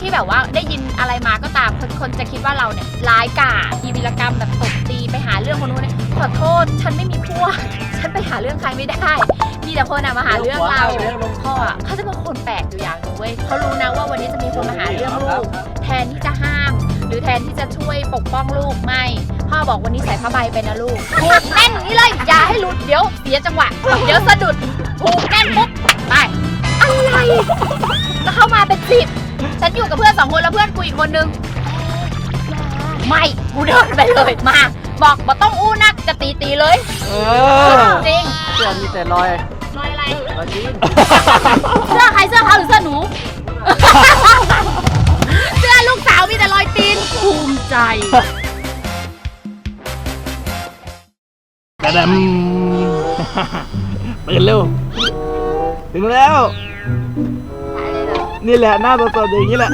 ที่แบบว่าได้ยินอะไรมาก็ตามคนคนจะคิดว่าเราเนี่ยร้ายกาจมีวีรกรรมแบบตบตีไปหาเรื่องคนนู้นเนี่ยขอโทษฉันไม่มีพวก ฉันไปหาเรื่องใครไม่ได้ มีแต่คนอะมาหาเรื่องเราเรื่องลงพ่ออะเขาจะเป็นคนแปลกอยู่อย่างหนึงเว้ยเขารู้นะว่าวันนี้จะมีคนมาหาเรื่องลูกแทนที่จะห้าม หรือแทนที่จะช่วยปกป้องลูกไม่พ่อบอกวันนี้ใส่ผ้าใบไปนะลูกผูกแน่นอย่างนี้เลยอย่าให้หลุดเดี๋ยวเสียจังหวะเดี๋ยวสะดุดผูกแน่นปุ๊บไปอะไรแล้วเข้ามาเป็นสิบ ฉันอยู่กับเพื่อนสองคนแล้วเพื่อนกูอีกคนนึง ไม่กูเดินไปเลยมา บอกบอกต้องอู้นักจะตีตีเลยเออจริงเสื้อมีแต่รอยรอยอะไรรอยจีนเสื้อใครเสื้อเขาหรือเสื้อหนู เสื้อลูกสาวมีแต่รอยตีนภูมิใจกระดมตื่นเร็ว ถึงแล้ว นี่แหละหน้าสดๆอย่างนี้แหละ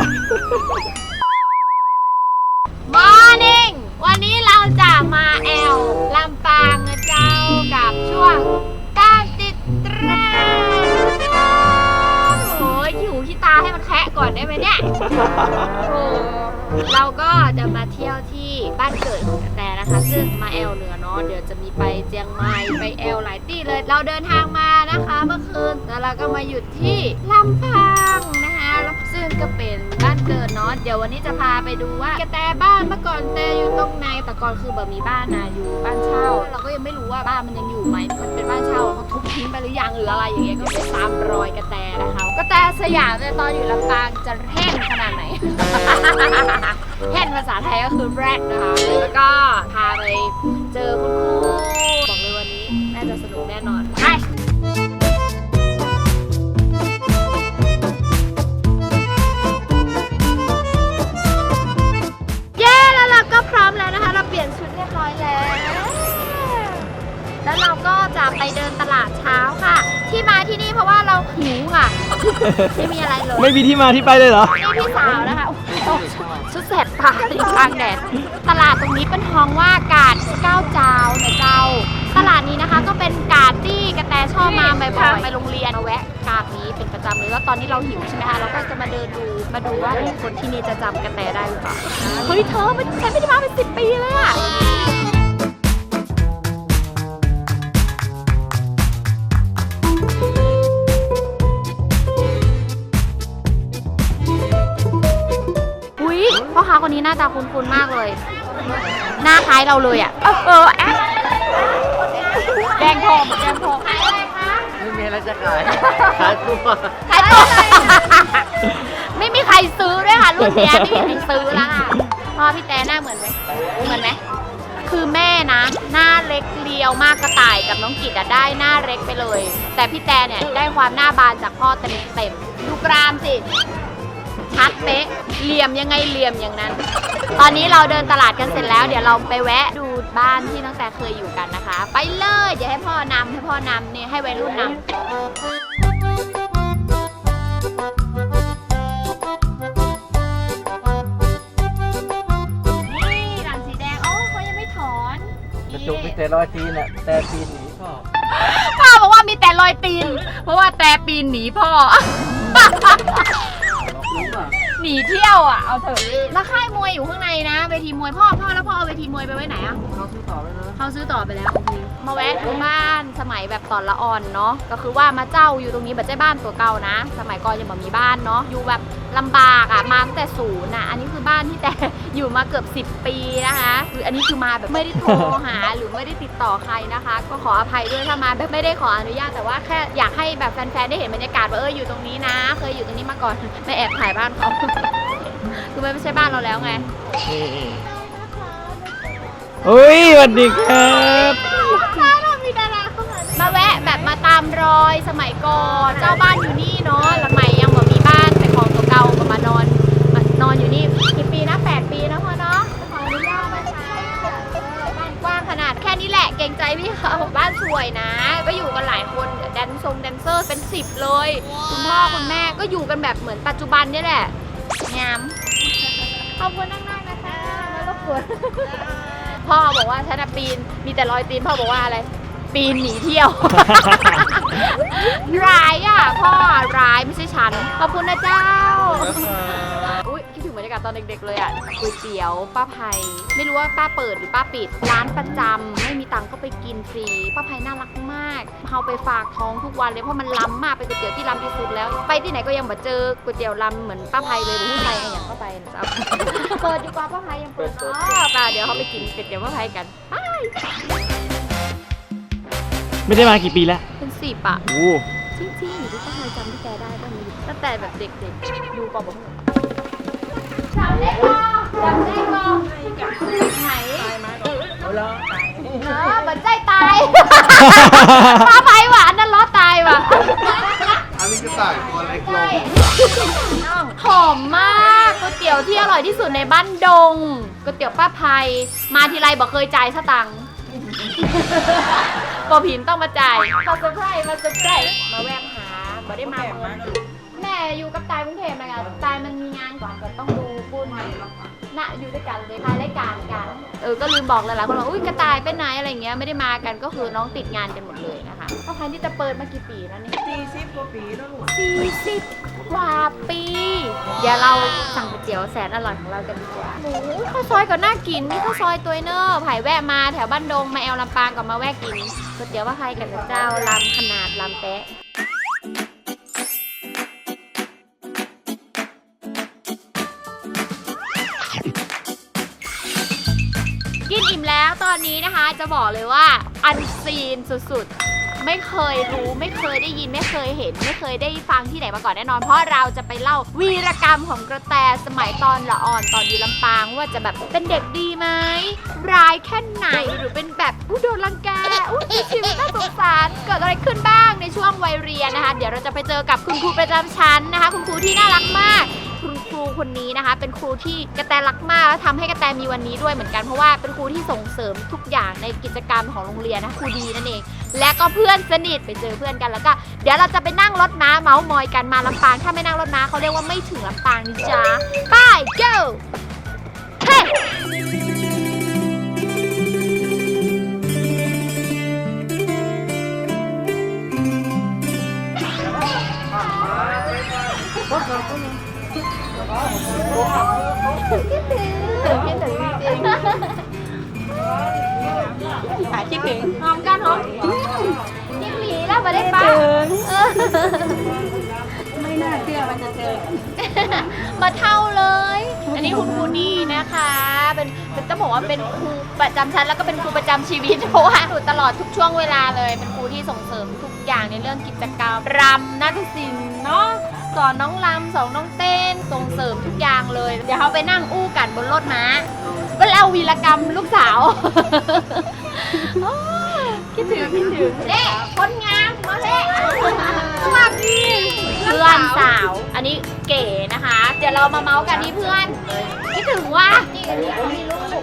มอร์นิ่งวันนี้เราจะมาแอลลำปางนะเจ้ากับช่วงการติดตรามโอ้ยหิวขี้ตาให้มันแคะก่อนได้ไหมเนี่ยโอ้เราก็จะมาเที่ยวที่บ้านเกิดของกระแตนะคะ ซึ่งมาแอลเหนือเนาะเดี๋ยวจะมีไปเจียงใหม่ไปแอลหลายที่เลย เราเดินทางมานะคะเมื่อคืนแล้วเราก็มาหยุดที่ลำพังนะคะ แล้วซึ่งก็เป็นบ้านเกิดเนาะเดี๋ยววันนี้จะพาไปดูว่ากระแตบ้านเมื่อก่อนแต่อยู่ตรงไหนแต่ก่อนคือแบบมีบ้านนะอยู่บ้านเช่า เราก็ยังไม่รู้ว่าบ้านมันยังอยู่ไหมมันเป็นบ้านเช่าเขาทุบทิ้งไปหรือยังหรืออะไรอย่างเงี้ยก็ไปตามรอยกระแตนะคะกระแตสยามเนี่ยตอนอยู่ลำปางจะแห้งขนาดไหนแห่นภาษาไทยก็คือแรดนะคะแล้วก็พาไปเจอคุณครูบอกเลย ไม่มีอะไรเลยไม่มีที่มาที่ไปเลยเหรอ นี่พี่สาวนะคะโอ้โหชุดแสบตาอยู่กลางแดด ตลาดตรงนี้เป็นท้องว่ากาดเก้าเจ้านะเจ้า ตลาดนี้นะคะก็เป็นกาดที่กระแตชอบมาบ่อยๆไปโรงเรียนมาแวะกาดนี้เป็นประจำเลยแล้วตอนนี้เราหิวใช่ไหมคะเราก็จะมาเดินดูมาดูว่าคนที่นี่จะจำกระแตได้หรือเปล่าเฮ้ยเธอมันฉันไม่ได้มาเป็นสิบปีเลยอะ คนนี้หน้าตาคุ้นๆมากเลย หน้าคล้ายเราเลยอะเออเออแอะแดงทองแดงทองขายอะไรคะ ไม่มีอะไรจะขาย ขายตัวขายตัวไม่มีใครซื้อด้วยค่ะรุ่นเนี้ยไม่มีใครซื้อแล้วค่ะพ่อพี่แต่หน้าเหมือนไหมเหมือนไหมคือแม่นะ หน้าเล็กเรียวมากกระต่ายกับน้องกิตอะได้หน้าเล็กไปเลย แต่พี่แต่เนี่ยได้ความหน้าบานจากพ่อเต็มเต็มๆดูกรามสิ ชัดเป๊ะเหลี่ยมยังไงเหลี่ยมอย่างนั้น ตอนนี้เราเดินตลาดกันเสร็จแล้ว เดี๋ยวเราไปแวะดูบ้านที่ตั้งแต่เคยอยู่กันนะคะ ไปเลยเดี๋ยวให้พ่อนำให้พ่อนำนี่ให้วัยรุ่นนำนี่หลังสีแดงโอ้เขายังไม่ถอนกระจุกมีแต่รอยจีนอะแต่จีนหนีพ่อพ่อบอกว่ามีแต่รอยตีน เพราะว่าแต่ปีนหนีพ่อ รู้ป่ะหนีเที่ยวอะเอาเถอะแล้วค่ายมวยอยู่ข้างในนะเวทีมวยพ่อพ่อแล้วพ่อเอาเวทีมวยไปไว้ไหนอะเขาซื้อต่อไปนะเขาซื้อต่อไปแล้วโอเค มาแวะดูบ้านสมัยแบบตอนละอ่อนเนาะก็คือว่ามาเจ้าอยู่ตรงนี้แบบใช่บ้านตัวเก่านะ สมัยก่อนยังแบบมีบ้านเนาะอยู่แบบลำบากอะมาตั้งแต่ศูนย์อะอันนี้คือบ้านที่แต่อยู่มาเกือบ 10 ปีนะคะคืออันนี้คือมาแบบไม่ได้โทรหาหรือไม่ได้ติดต่อใครนะคะ ก็ขออภัยด้วยถ้ามาแบบไม่ได้ขออนุญาตแต่ว่าแค่อยากให้แบบแฟนๆได้เห็นบรรยากาศว่าเอออยู่ตรงนี้นะ เคยอยู่ตรงนี้มาก่อนไม่แอบถ่ายบ้านเขาคือมันไม่ใช่บ้านเราแล้วไงนี่อุ้ยสวัสดีครับ มาแวะแบบมาตามรอยสมัยก่อนเจ้าบ้านอยู่นี่เนาะแล้วใหม่ยังบ่มีบ้านเป็นของตัวเก่าก็มานอนมานอนอยู่นี่กี่ปีนะแปดปีนะพ่อเนาะขออนุญาตนะคะบ้านกว้างขนาดแค่นี้แหละเกรงใจพี่เขาบ้านสวยนะ ก็อยู่กันหลายคนแดนซงแดนเซอร์เป็นสิบเลยคุณพ่อคุณแม่ก็อยู่กันแบบเหมือนปัจจุบันนี่แหละงามขอบคุณมากๆนะคะไม่รบกวน พ่อบอกว่าฉันน่ะปีน มีแต่รอยตีนพ่อบอกว่าอะไร ปีนหนีเที่ยว ร้ายอะ พ่อร้ายไม่ใช่ฉัน ขอบคุณนะเจ้าอุ้ย กับตอนเด็กๆเลยอะก๋วยเตี๋ยวป้าภัย ไม่รู้ว่าป้าเปิดหรือป้าปิด ร้านประจำไม่มีตังค์ก็ไปกินฟรีป้าภัยน่ารักมากเอาไปฝากท้องทุกวันเลยเพราะมันล้ำมากเป็นก๋วยเตี๋ยวที่ล้ำที่สุดแล้ว ไปที่ไหนก็ยังมาเจอก๋วยเตี๋ยวล้ำเหมือนป้าภัยเลยหรือผู้ชายอย่างก็ไปนะครับเปิดดีกว่าป้าภัยยังเปิดเนาะป่ะเดี๋ยวเขาไปกินก๋วยเตี๋ยวป้าภัยกันไปไม่ได้มากี่ปีแล้วเป็นสิบอะโอ้จริงๆอยู่ที่ป้าภัยจำที่แกได้ก็มีตั้งแต่แบบเด็กๆดูปอบผม จำได้ปะจำได้ปะไหนเอาละเออเหมือนใจตายป้าภัยว่ะอันนั้นล้อตายว่ะอันนี้ก็ต่ายตัวเล็กลใช่งหอมมากก๋วยเตี๋ยวที่อร่อยที่สุดในบ้านดงก๋วยเตี๋ยวป้าภัย มาทีไรบอกเคยจ่ายสตังค์ปอผินต้องมาจ่ายมาเซอร์ไพรส์มาเซอร์ไพรส์มาแวะหาบ่ได้มาเมืองแม่ อยู่กับตายกรุงเทพนะคะตายมันมีงานก่อนก็ต้องดูปุ้นน่ะอยู่ด้วยกันเลยทายรายการกัน เออ ก็ลืมบอกเลยหลายคนบอกอุ้ยกระต่ายไปไหนอะไรเงี้ยไม่ได้มากันก็คือน้องติดงานกันหมดเลยนะคะป้าภัยที่จะเปิดมากี่ปีแล้วเนี่ยสี่สิบกว่าปีแล้วลูกสี่สิบกว่าปี เดี๋ยวเราสั่งก๋วยเตี๋ยวแสนอร่อยของเรากันดีกว่าหมูข้าวซอยก็น่ากินนี่ข้าวซอยตัวเนอร์ไผ่แวะมาแถวบ้านดงมาแอลลำปางก็มาแวะกินก๋วยเตี๋ยวว่าใครกันนะเจ้าลำขนาดลำแตะ อนนี้นะคะจะบอกเลยว่าอันซีนสุดๆ ไม่เคยรู้ไม่เคยได้ยินไม่เคยเห็น ไม่เคยได้ฟังที่ไหนมาก่อนแน่นอน เพราะเราจะไปเล่าวีรกรรมของกระแตสมัยตอนละอ่อนตอนอยู่ลำปางว่าจะแบบเป็นเด็กดีไหมร้ายแค่ไหนหรือเป็นแบบผู้โดนรังแกอุ้ชีวิตน่าสงสารเกิดอะไรขึ้นบ้างในช่วงวัยเรียนนะคะ เดี๋ยวเราจะไปเจอกับคุณครูประจำชั้นนะคะ คุณครูที่น่ารักมาก รูคนนี้นะคะ เป็นครูที่กระแตรักมากและทำให้กระแตมีวันนี้ด้วยเหมือนกันเพราะว่าเป็นครูที่ส่งเสริมทุกอย่างในกิจกรรมของโรงเรียนนะครูดีนั่นเอง และก็เพื่อนสนิทไปเจอเพื่อนกันแล้วก็เดี๋ยวเราจะไปนั่งรถม้าเมาส์มอยกันมาลำปางถ้าไม่นั่งรถม้าเขาเรียกว่าไม่ถึงลำปางนี่จ้าไป go เฮ้ คิดถึงจริงหาคิดถึงหอมกันหอมยิ่งหลีแล้วมาได้ปะไม่น่าเชื่อมันจะเจอ มาเท่าเลย อันนี้คุณครูนี่นะคะ เป็นเป็นต้องบอกว่าเป็นครูประจำชั้นแล้วก็เป็นครูประจำชีวิตเพราะว่าอยู่ตลอดทุกช่วงเวลาเลย เป็นครูที่ส่งเสริมทุกอย่างในเรื่องกิจกรรมรำนาฏศิลป์เนาะ สอนน้องรำสอนน้องเต้นส่งเสริมทุกอย่างเลย เดี๋ยวเขาไปนั่งอู้กันบนรถม้าก็เล่าวีรกรรมลูกสาวโอ้ยคิดถึงคิดถึงเด้คนงามมาเด้สวัสดีเพื่อนสาว อันนี้เก๋นะคะ เดี๋ยวเรามาเมาส์กันที่เพื่อนคิดถึงว่านี่อันนี้เขามีลูกแล้ว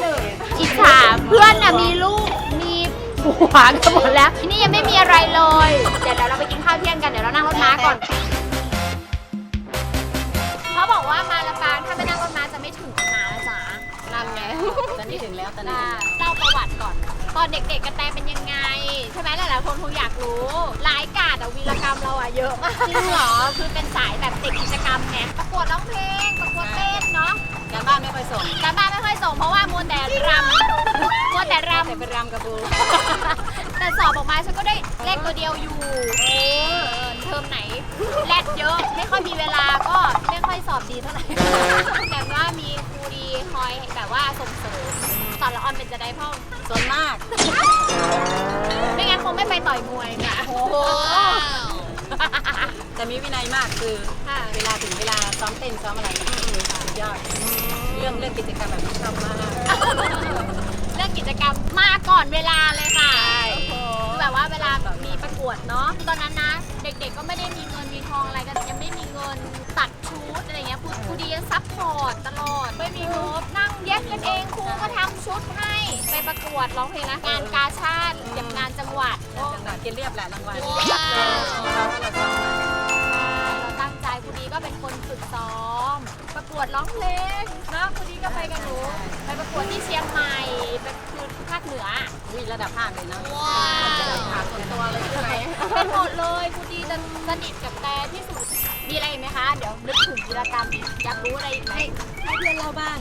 หนึ่งอิจฉาเพื่อนน่ะมีลูกมีผัวกันหมดแล้วที่นี่ยังไม่มีอะไรเลย เดี๋ยวเราไปกินข้าวเที่ยงกันเดี๋ยวเรานั่งรถม้าก่อนเขา บอกว่ามาลำปางถ้าไม่นั่งรถม้าจะไม่ถึงรถม้าแล้วจ้านั่นไงตอนนี้ถึงแล้วตอนนี้อ่าเล่าประวัติก่อน ตอนเด็กๆกระแตเป็นยังไง ใช่ไหมหลายๆคนคงอยากรู้รายกาดอะวีรกรรมเราอะเยอะมากจริงเหรอคือเป็นสายแบบเด็กกิจกรรมไงประกวดร้องเพลงประกวดเต้นเนาะการบ้านไม่ค่อยส่งการบ้านไม่ค่อยส่งเพราะว่ามัวแต่รำมัวแต่รำแต่เป็นรำกระบูแต่สอบออกมาฉันก็ได้เลขตัวเดียวอยู่เออเทอมไหนแลดเยอะไม่ค่อยมีเวลาก็ไม่ค่อยสอบดีเท่าไหร่ แต่ว่ามีครูดีคอยแบบว่าส่งเสริมสอนละออนเป็นจะได้พ่อง ส่วนมาก ไม่งั้นคงไม่ไปต่อยมวยค่ะโอ้โห แต่มีวินัยมากคือค่ะ เวลาถึงเวลาซ้อมเต้นซ้อมอะไรสุดยอด เรื่องเรื่องกิจกรรมแบบนี้ชอบมาก เรื่องกิจกรรมมาก่อนเวลาเลย ดเนาะตอนนั้นนะเด็กๆก็ไม่ได้มีเงินมีทองอะไรกันยังไม่มีเงินตัดชุดอะไรเงี้ยครูครูดีก็ซัพพอร์ตตลอดไม่มีงบนั่งเย็บกันเองครูก็ทำชุดให้ไปประกวดร้องเพลงนะงานกาชาติเก็บงานจังหวัดจังหวะกินเรียบแหละรางวัลว้าวเราก็เราชอบมากเราตั้งใจครูดีก็เป็นคนฝึกซ้อม ประกวดร้องเพลงนะครูดีก็ไปกับหนูไปประกวดที่เชียงใหม่เป็นคือภาคเหนือ วิระดับภาคเลยนะว้าว ขาส่วนตัวเลยใช่ไหมเป็นหมดเลยครูดีจะสนิทกับแต่ที่สุด มีอะไรอีกไหมคะ เดี๋ยวนึกถึงกิจกรรมอีกอยากรู้อะไรอีกไหมให้เพื่อนเราบ้าง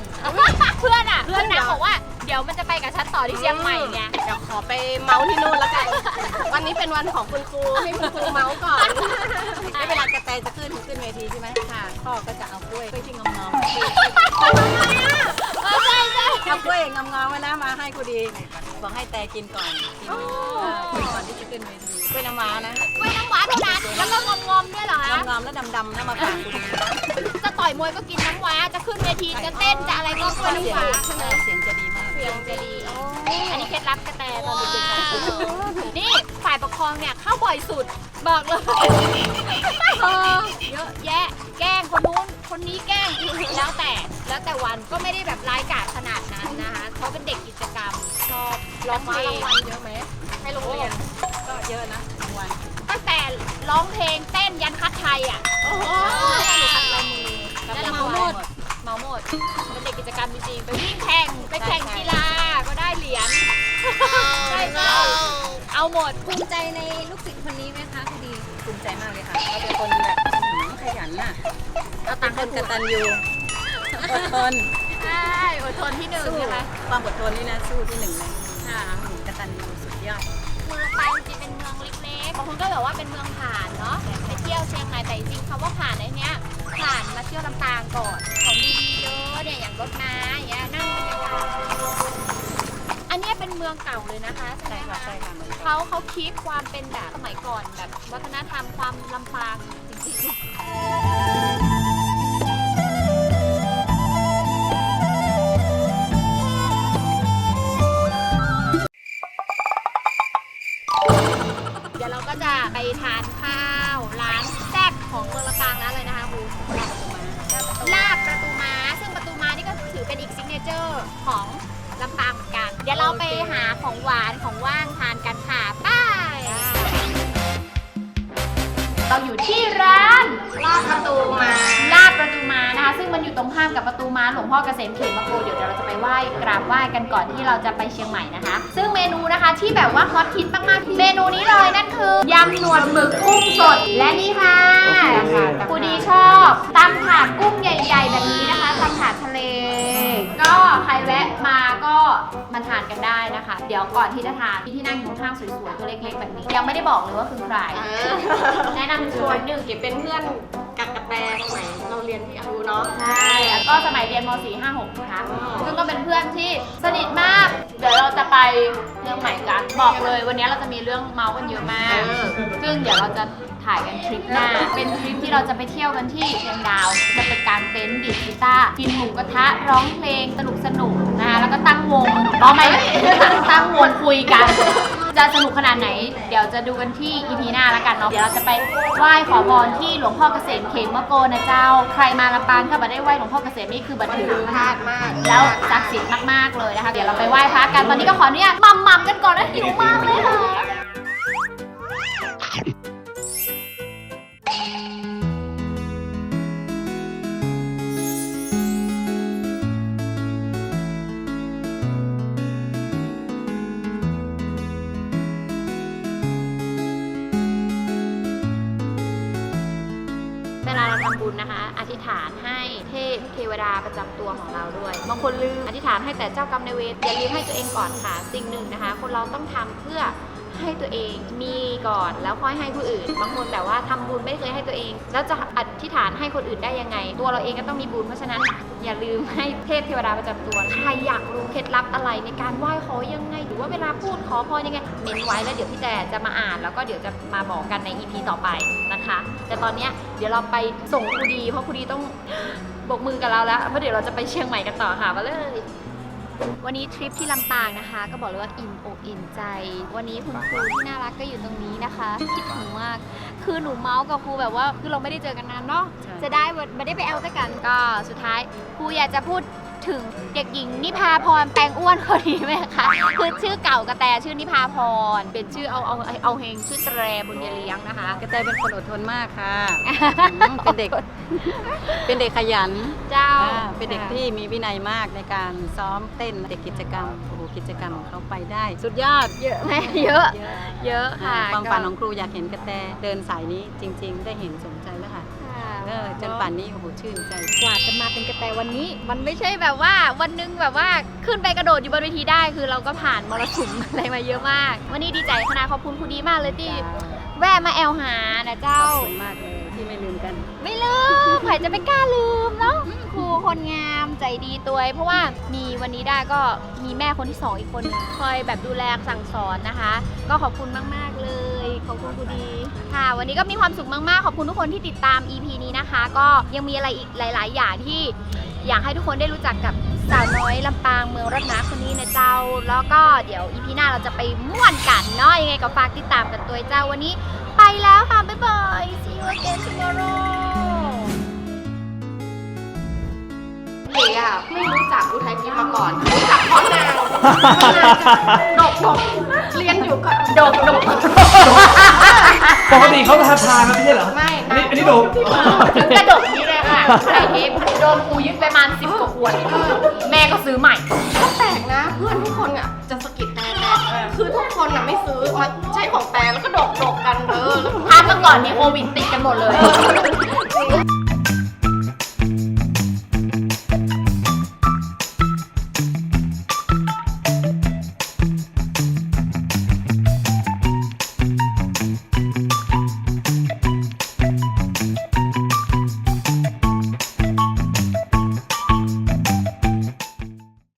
เพื่อนอะ เพื่เพื่ออนนนะเดี๋ยวบอกว่าเดี๋ยวมันจะไปกับฉันต่อที่เชียงใหม่ไงเดี๋ยวขอไปเมาส์ที่นู่นแล้วกัน วันนี้เป็นวันของคุณครูให้คุณครูเมาส์ก่อนได้เวลากระแตจะขึ้นขึ้นเวทีใช่ไหมค่ะพ่อก็จะเอากล้วยกล้วยที่งอมๆเออใช่ใช่ เอากล้วยงอมๆไว้นะมาให้ครูดีบอกให้แต่กินก่อนกินกินก่อนที่จะขึ้นเวทีกล้วยน้ำว้านะกล้วยน้ำว้าเท่านั้นแล้วก็งอมงอมๆด้วยเหรอคะงอมๆแล้วดำๆนะมาฝากครูดีจะต่อยมวยก็กินน้ำว้าจะขึ้นเวทีจะเต้นจะอะไรก็กล้วยน้ำเสียงว้าเสียงจะดีมากเสียงจะดีอันนี้เคล็ดลับกระแตตอนเด็กๆนี่ฝ่ายปกครองเนี่ยเข้าบ่อยสุดบอกเลยเออเยอะแยะ แกล้งคนนู้นคนนี้แกล้งแล้วแต่แล้วแต่วันก็ไม่ได้แบบร้ายกาจขนาดนั้นนะคะเขาเป็นเด็กกิจกรรมชอบร้องเพลรางงวัลเยอะไหมให้โรงเรียนก็เยอะนะรางวัลตั้งแต่ร้องเพลงเต้นยันคัดไทยอะโอ้โหหนูคัดลายมือแล้วรางวัลเมาหมดเป็นเด็กกิจกรรมจริงๆไปวิ่งแข่งไปแข่งกีฬาก็ได้เหรียญได้เงินเอาหมดภูมิใจในลูกศิษย์คนนี้ไหมคะคดีภูมิใจมากเลยค่ะเขาเป็นคนแบบหืมข ยันน่ะเอาตัเป็งนค์คให้นถูกกตัญญูอดทนใช่อดทนที่หนึ่งสู้ใช่ไหมความอดทนนี่นะสู้ที่หนึ่งเลยค่ะกตัญญูสุดยอดเมืองไปจริงๆเป็นเมืองเล็กๆบางคนก็แบบว่าเป็นเมืองผ่านเนาะไปเที่ยวเชียงใหม่แต่จริงๆคำว่าผ่านในเนี้ยผ่านมาเที่ยวลำปางก่อนของดีๆเยอะเนี่ยอย่างรถม้าอย่างเงี้ยนั่งบรรยากาศอันเนี้ยเป็นเมืองเก่าเลยนะคะใช่ใช่ไหมค่ะคะใช่ค่ะเหมือนกันเขาเขาคิดความเป็นแบบสมัยก่อนแบบวัฒนธรรมความลำปางจริงๆ เดี๋ยวเราก็จะไปทานข้าวร้านแซ่บของเมืองลำปางร้านเลยนะคะครูลาบประตูม้าซึ่งประตูม้านี่ก็ถือเป็นอีกซิกเนเจอร์ของลำปางเหมือนกัน เดี๋ยวเราไปหาของหวานของว่างทานกันค่ะ ไป เราอยู่ที่าดประตูมาลาดประตูม้านะคะ ซึ่งมันอยู่ตรงข้ามกับประตูม้าหลวงพ่อเกษมเขตมโกเดี๋ยวเราจะไปไหว้กราบไหว้กันก่อนที่เราจะไปเชียงใหม่นะคะ ซึ่งเมนูนะคะที่แบบว่าฮอตฮิตมากๆเมนูนี้เลยนั่นคือยำหนวดหมึกกุ้งสดและนี่ค่ะ ผู้ดีชอบตำถาดกุ้งใหญ่ ๆ แบบนี้นะคะตำถาดทะเล ก็ใครแวะมาก็มาทานกันได้นะคะ เดี๋ยวก่อนที่จะทานที่นั่งอยู่ข้างๆสวยๆตัวเล็กๆแบบนี้ ยังไม่ได้บอกเลยว่าคือใคร แนะนำตัวหนึ่งเก็บเป็นเพื่อนกับกระแตสมัยเราเรียนที่อารูเนาะใช่แล้วก็สมัยเรียนม .4 5 6นะคะซึ่งก็เป็นเพื่อนที่สนิทมาก เดี๋ยวเราจะไปเรื่องใหม่กัน บอกเลยวันนี้เราจะมีเรื่องเมาส์กันเยอะมาก ซึ่งเดี๋ยวเราจะ ถ่ายกันทริปหน้า เป็นทริปที่เราจะไปเที่ยวกันที่เชียงดาว จะไปกางเต็นท์ดีดกีตาร์กินหมูกระทะร้องเพลงสนุกสนุกๆนะคะแล้วก็ตั้งวงร้องไหมตั้งวงคุยกัน จะสนุกขนาดไหน เดี๋ยวจะดูกันที่ EP หน้าแล้วกันเนาะเดี๋ยวเราจะไปไหว้ขอพรที่หลวงพ่อเกษมเขมมะโกนะเจ้า ใครมาลำปางก็มาได้ไหว้หลวงพ่อเกษมนี่คือบันทึกพลาดมาก แล้วศักดิ์สิทธิ์มากๆเลยนะคะ เดี๋ยวเราไปไหว้พระกันตอนนี้ก็ขออนุญาตมัมมัมๆกันก่อนนะหิวมากเลยค่ะ ฐานให้เทพเทวดาประจำตัวของเราด้วย บางคนลืมอธิษฐานให้แต่เจ้ากรรมนายเวรอย่าลืมให้ตัวเองก่อนค่ะ สิ่งหนึ่งนะคะ คนเราต้องทำเพื่อ ให้ตัวเองมีก่อนแล้วค่อยให้ผู้อื่น บางคนแบบว่าทำบุญไม่เคยให้ตัวเอง แล้วจะอธิษฐานให้คนอื่นได้ยังไง ตัวเราเองก็ต้องมีบุญเพราะฉะนั้น อย่าลืมให้เทพเทวดาประจำตัวใครอยากรู้เคล็ดลับอะไรในการไหว้ขอยังไง หรือว่าเวลาพูดขอพรยังไงเมนไว้แล้วเดี๋ยวพี่แต่จะมาอ่าน แล้วก็เดี๋ยวจะมาบอกกันใน EP ต่อไปนะคะ แต่ตอนเนี้ยเดี๋ยวเราไปส่งครูดี เพราะครูดีต้องบกมือกับเราแล้วเพราะเดี๋ยวเราจะไปเชียงใหม่กันต่อค่ะมาเลย วันนี้ทริปที่ลำปางนะคะ ก็บอกเลยว่าอิ่มอกอิ่มใจ วันนี้คุณครูที่น่ารักก็อยู่ตรงนี้นะคะคิดถึงมากคือหนูเมาส์กับครูแบบว่าคือเราไม่ได้เจอกันนานเนาะใช่จะได้ไม่ได้ไปแอลด้วยกันก็สุดท้ายครูอยากจะพูด ถึงเด็กหญิงนิพาพรแปลงอ้วนพอดีไหมคะคือชื่อเก่ากระแตชื่อนิพาพรเป็นชื่อเอาเอาเอาเฮงชื่อแตรบุญยเลี้ยงนะคะ กระแตเป็นคนอดทนมากค่ะอืมเป็นเด็ก เป็นเด็กขยันเจ้าอ่าเป็นเด็กที่มีวินัยมากในการซ้อมเต้นเด็กกิจกรรมโอ้โหกิจกรรมของเขาไปได้ สุดยอดเยอะไหมเยอะ เยอะเยอะค่ะความฝันของก็ครูอยากเห็นกระแตเดินสายนี้จริง ๆ ได้เห็นสมใจแล้วค่ะค่ะ เออจนป่านนี้โอ้โหชื่นใจ กว่าจะมาเป็นกระแตวันนี้ มันไม่ใช่แบบว่าวันหนึงแบบว่าขึ้นไปกระโดดอยู่บนเวทีได้ คือเราก็ผ่านมรสุม อะไรมาเยอะมาก วันนี้ดีใจขนาดขอบคุณครูดีมากเลยที่แวะมาแอลหานะเจ้า ขอบคุณมากเลยที่ไม่ลืมกัน ไม่ลืม ใครจะไม่กล้าลืมเนาะครูคนงามใจดีตัวเองเพราะว่ามีวันนี้ได้ก็มีแม่คนที่สองอีกคนหนึงคอยแบบดูแลสั่งสอนนะคะ ก็ขอบคุณมาก ๆ เลย ขอบคุณครูดี ค่ะ วันนี้ก็มีความสุขมากๆ ขอบคุณทุกคนที่ติดตาม EP นี้นะคะ ก็ยังมีอะไรอีกหลาย ๆ อย่างที่อยากให้ทุกคนได้รู้จักกับสาวน้อยลำปางเมืองรถน้ำคนนี้นะเจ้า แล้วก็เดี๋ยว EP หน้าเราจะไปม่วนกันเนาะยังไงก็ฝากติดตามกันตัวเจ้าวันนี้ ไปแล้วค่ะบ๊ายบาย see you again tomorrow เก๋อะไม่รู้จักอุทัยพิมพ์มาก่อนรู้จักเพราะนางดกดกเรียนอยู่กับดกดกปกติเขาทาทางนะไม่ใช่เหรอ ไม่อันนี้อันนี้ดูถึงกระดกนี้เลยค่ะใส่เทปโดนครูยึดไปประมาณสิบกว่าขวด แม่ก็ซื้อใหม่ ก็แปลกนะ เพื่อนทุกคนอะจะสะกิดแต่แต่คือทุกคนอะไม่ซื้อมาใช้ของแต่แล้วก็ดกดกกันเออถ้าเมื่อก่อนมีโควิดติดกันหมดเลย